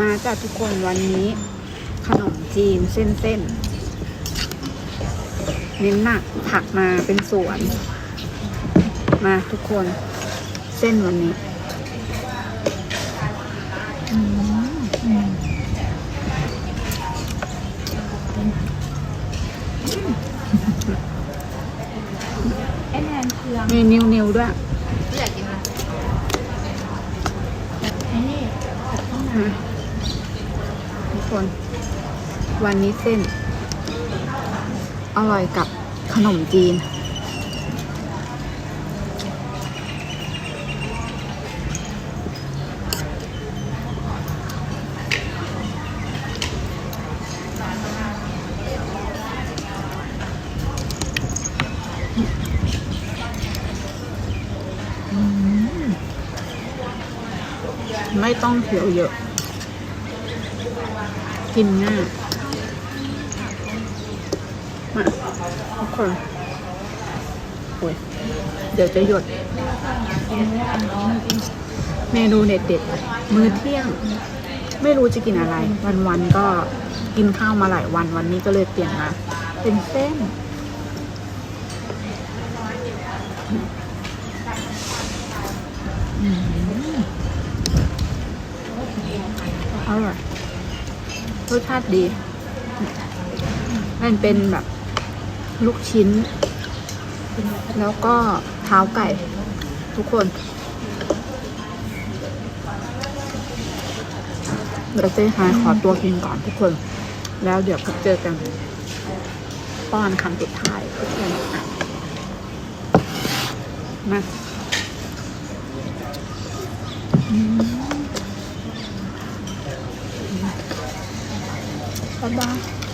มาจากทุกคนวันนี้ ขนมจีนเส้นเส้นๆเน้นหนักผักมาเป็นสวน มาทุกคนเส้นวันนี้อืมอืมไอ้แนนเครื่องมีนิวนิวๆด้วยอยากกินอะไรไอ้นี่ผัดข้าวหนามาทุก คน วันนี้เส้น อร่อยกับขนมจีน ไม่ต้องเคี้ยวเยอะ กินง่ายมาทุกคนโอ้ยเดี๋ยวจะหยด เมนูเด็ดๆ มื้อเที่ยง ไม่รู้จะกินอะไร วันๆ ก็กินข้าวมาหลายวันวันนี้ก็เลยเปลี่ยนมาเป็นเส้นอืมอร่อย รสชาติดี มันเป็นแบบลูกชิ้น แล้วก็เท้าไก่ ทุกคนเดี๋ยวเจ๊ฮายขอตัวกินก่อนทุกคน แล้วเดี๋ยวพบเจอกัน ป้อนคำสุดท้ายทุกคนอะมาอืม บ๊ายบาย